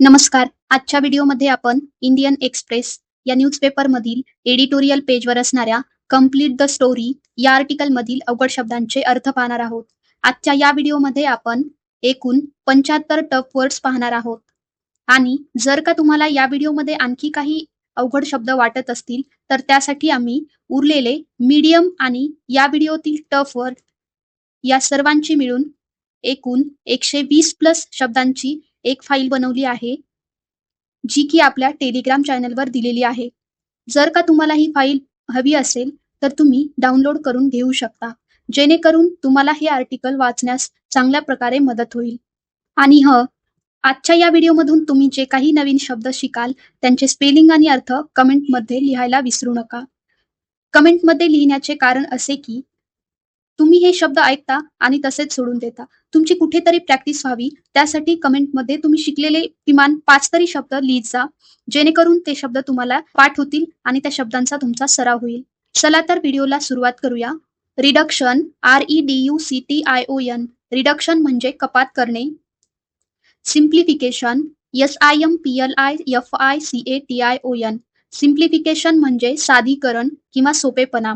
नमस्कार. आजच्या व्हिडिओमध्ये आपण इंडियन एक्सप्रेस या न्यूजपेपरमधील एडिटोरियल पेजवर असणाऱ्या कंप्लीट द स्टोरी या आर्टिकलमधील अवघड शब्दांचे अर्थ पाहणार आहोत. आजच्या या व्हिडिओमध्ये आपण एकूण पंच्याहत्तर टफ वर्ड्स पाहणार आहोत. आणि जर का तुम्हाला या व्हिडिओमध्ये आणखी काही अवघड शब्द वाटत असतील तर त्यासाठी आम्ही उरलेले मीडियम आणि या व्हिडिओतील टफ वर्ड या सर्वांची मिळून एकूण एकशे वीस प्लस शब्दांची एक फाईल बनवली आहे जी की आपल्या टेलिग्राम चॅनलवर दिलेली आहे. जर का तुम्हाला ही फाईल हवी असेल तर तुम्ही डाउनलोड करून घेऊ शकता. जेणेकरून तुम्हाला हे आर्टिकल वाचण्यास चांगल्या प्रकारे मदत होईल. आणि ह आजच्या या व्हिडिओमधून तुम्ही जे काही नवीन शब्द शिकाल त्यांचे स्पेलिंग आणि अर्थ कमेंटमध्ये लिहायला विसरू नका. कमेंटमध्ये लिहिण्याचे कारण असे की तुम्ही हे शब्द ऐकता आणि तसेच सोडून देता. तुमची कुठेतरी प्रॅक्टिस व्हावी. त्यासाठी कमेंटमध्ये तुम्ही शिकलेले किमान पाच तरी शब्द लिहित जा जेणेकरून ते शब्द तुम्हाला पाठ होतील आणि त्या शब्दांचा तुमचा सराव होईल. चला तर व्हिडिओला सुरुवात करूया. Reduction R E D U C T I O N reduction म्हणजे कपात करणे. Simplification S I M P L I F I C A T I O N simplification म्हणजे साधीकरण किंवा सोपेपणा.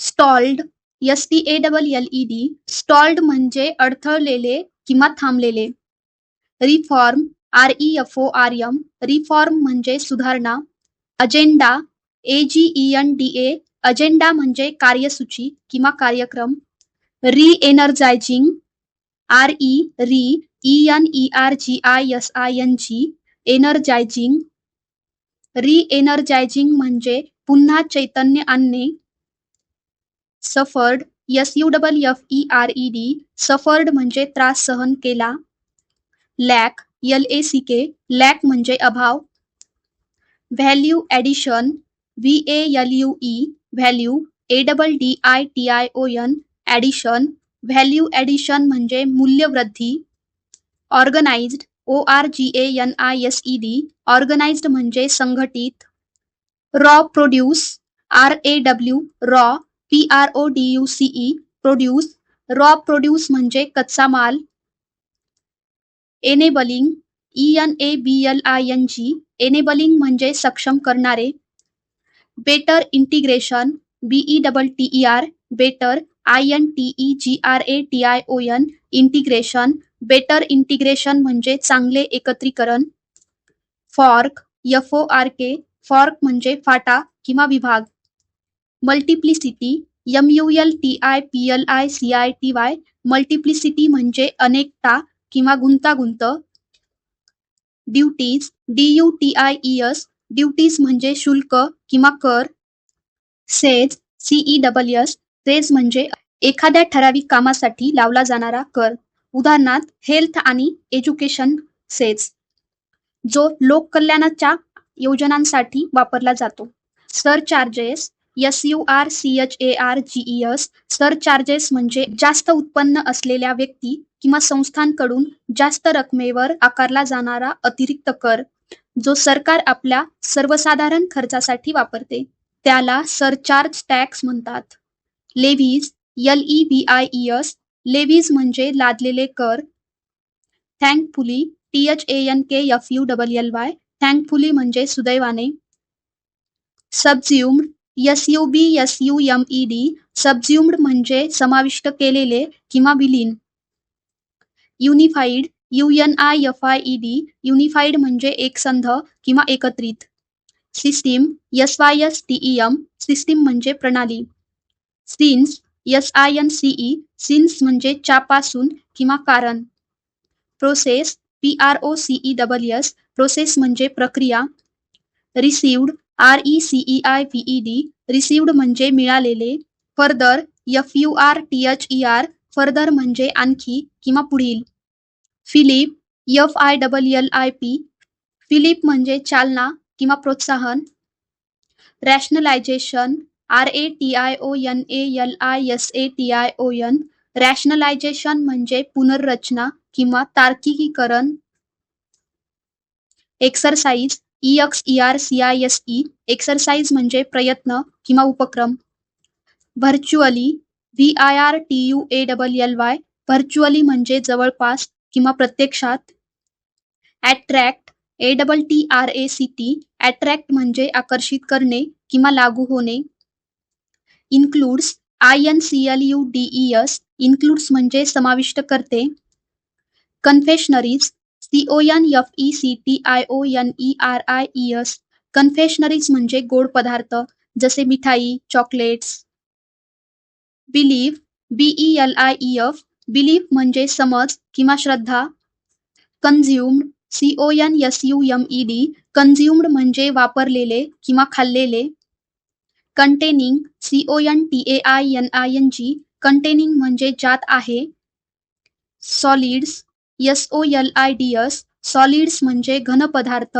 Stalled S T A double L E D stalled म्हणजे अडथळलेले किंवा थांबलेले. Reform R E F O R M reform म्हणजे सुधारणा. Agenda A G E N D A agenda म्हणजे कार्यसूची किंवा कार्यक्रम. Reenergising R E re E N E R G I S I N G energising reenergising म्हणजे पुन्हा चैतन्य आणणे. Suffered S U, double F E, R, E, D. Suffered म्हणजे त्रास सहन केला. Lack L A, C, K. Lack म्हणजे अभाव. Value addition, V, A L U, E. Value, A, double, D, I, T, I, O N addition, value addition म्हणजे मूल्यवृद्धी. Organised, O, R, G, A N I, S, E, D. Organised म्हणजे संघटित. Raw produce, R, A, W, raw. P R O D U C E produce raw produce म्हणजे कच्चा माल enabling E N A B L I N G enabling म्हणजे सक्षम करणारे better integration B E double T E R better I N T E G R A T I O N integration better integration म्हणजे चांगले एकत्रीकरण fork F O R K fork म्हणजे फाटा किंवा विभाग. Multiplicity M U L T I P L I C I T Y multiplicity म्हणजे अनेकता किंवा गुंतागुंत. Duties D U T I E S duties म्हणजे शुल्क किंवा कर. Cess C E double S cess म्हणजे एखाद्या ठराविक कामासाठी लावला जाणारा कर. उदाहरणार्थ हेल्थ आणि एज्युकेशन सेज जो लोककल्याणाच्या योजनांसाठी वापरला जातो. Surcharges S U R C H A R G E S surcharges म्हणजे जास्त उत्पन्न असलेल्या व्यक्ती किंवा संस्थांकडून जास्त रकमेवर आकारला जाणारा अतिरिक्त कर जो सरकार आपल्या सर्वसाधारण खर्चासाठी वापरते. त्याला सरचार्ज टॅक्स म्हणतात. Levies L E V I E S levies म्हणजे लादलेले कर. Thankfully T H A N K F U double L Y thankfully म्हणजे सुदैवाने. Subsumed S U B S U M E D subsumed म्हणजे समाविष्ट केलेले किंवा विलीन. Unified U N I F I E D unified म्हणजे एकसंध किंवा एकत्रित. System S Y S T E M system म्हणजे प्रणाली. Since S I N C E since म्हणजे च्यापासून किंवा कारण. Process P R O C E double S process म्हणजे प्रक्रिया. Received R E C E I V E D received म्हणजे मिळालेले. Further F U R T H E R further म्हणजे आणखी किंवा पुढील. Fillip F I double L I P fillip म्हणजे चालना किंवा प्रोत्साहन. Rationalisation R A T I O N A L I S A T I O N rationalisation म्हणजे पुनर्रचना किंवा तार्किकीकरण. Exercise E X E R C I S E exercise म्हणजे प्रयत्न किंवा उपक्रम. Virtually V I R T U A double L Y virtually म्हणजे जवळपास किंवा प्रत्यक्षात. Attract A double T R A C T attract म्हणजे आकर्षित करणे किंवा लागू होणे. Includes I N C L U D E S includes म्हणजे समाविष्ट करते. Confectioneries C O N F E C T I O N E R I E S confectioneries म्हणजे गोड पदार्थ जसे मिठाई chocolates believe B E L I E F belief म्हणजे समज किंवा श्रद्धा. Consumed C O N S U M E D consumed म्हणजे वापरलेले किंवा खाल्लेले. Containing C O N T A I N I N G containing म्हणजे ज्यात आहे. Solids S O L I D S solids घन पदार्थ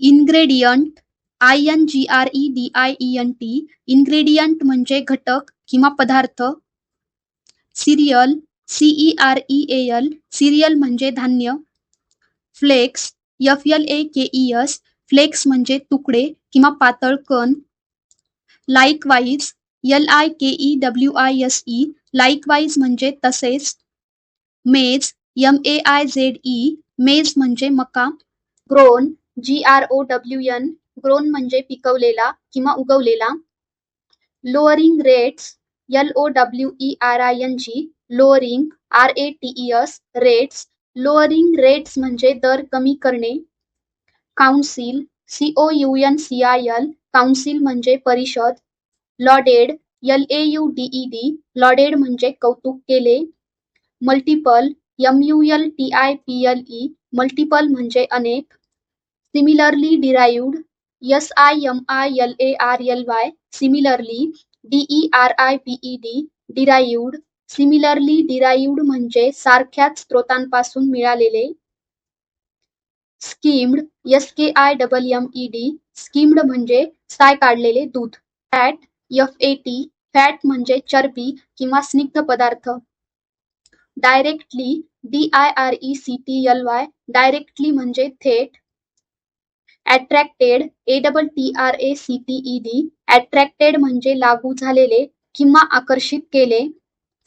ingredient I N G R E D I E N T ingredient घटक किंवा पदार्थ. Cereal C E R E L cereal धान्य. Flakes F L A K E S flakes तुकडे पातळ कण. Likewise L I K E W I S E म्हणजे तसेच. Maize M A I Z E maize म्हणजे मका grown G R O W N grown म्हणजे पिकवलेला किंवा उगवलेला lowering rates L O W E R I N G lowering R A T E S rates lowering rates म्हणजे दर कमी करणे council C O U N C I L council म्हणजे परिषद lauded L A U D E D lauded म्हणजे कौतुक केले multiple M T I P L E multiple म्हणजे अनेक. Similarly derived S I M I L A R L Y similarly D E R I P E D derived similarly derived म्हणजे सारख्याच स्त्रोतांपासून मिळालेले. Skimmed S K I double M E D skimmed म्हणजे साय काढलेले दूध. Fat F A T fat म्हणजे चरबी किंवा स्निग्ध पदार्थ. Directly D I R E C T L Y directly म्हणजे थेट attracted A double T R A C T E D attracted म्हणजे लागू झालेले किंवा आकर्षित केले.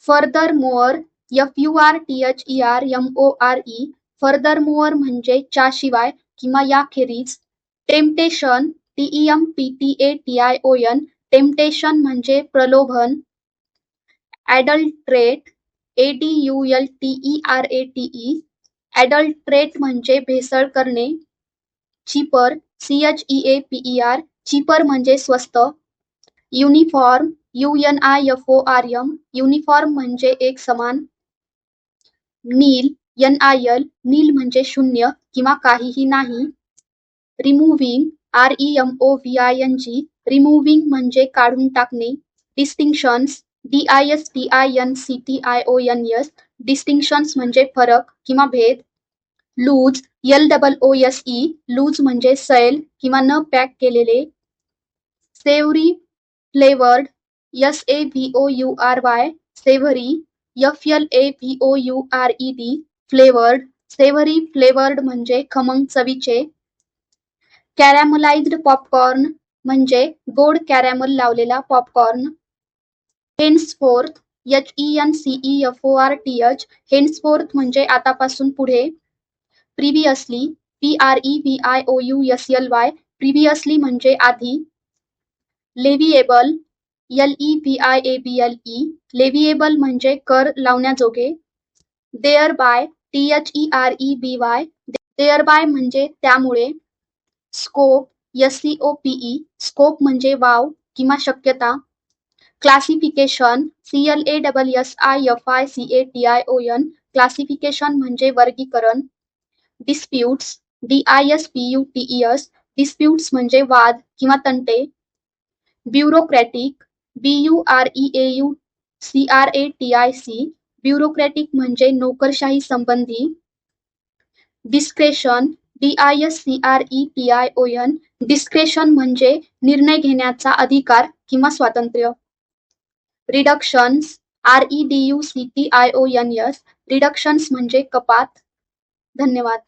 Furthermore F U R T H E R M O R E furthermore म्हणजे च्याशिवाय किंवा याखेरीज. Temptation T E M P T A T I O N temptation म्हणजे प्रलोभन. Adulterate A D U L T E R A T E adulterate म्हणजे भेसळ करणे cheaper C H E A P E R cheaper म्हणजे स्वस्त uniform U N I F O R M uniform म्हणजे एक समान nil N I L nil म्हणजे शून्य किंवा काहीही नाही removing R E M O V I N G removing म्हणजे काढून टाकणे distinctions D I S T I N C T I O N S distinctions म्हणजे फरक किंवा भेद. Loose L double O S E loose म्हणजे सैल किंवा न पॅक केलेले. Savoury flavoured S A V O U R Y savoury F L A V O U R E D flavoured savoury flavoured म्हणजे खमंग चवीचे. कॅरॅमलाइज्ड पॉपकॉर्न म्हणजे गोड कॅरॅमल लावलेला popcorn henceforth H E N C E F O R T H henceforth म्हणजे आतापासून पुढे. Previously P R E V I O U S L Y previously म्हणजे आधी. Leviable L E V I A B L E leviable म्हणजे कर लावण्याजोगे. Thereby T H E R E B Y thereby म्हणजे त्यामुळे. Scope S C O P E scope म्हणजे वाव किंवा शक्यता. Classification C L A double S I F I C A T I O N classification म्हणजे वर्गीकरण. Disputes D I S P U T E S disputes म्हणजे वाद किंवा तंटे. Bureaucratic B U R E A U C R A T I C bureaucratic म्हणजे नोकरशाही संबंधी. Discretion D I S C R E T I O N discretion म्हणजे निर्णय घेण्याचा अधिकार किंवा स्वातंत्र्य. Reductions R E D U C T I O N S reductions म्हणजे कपात. धन्यवाद.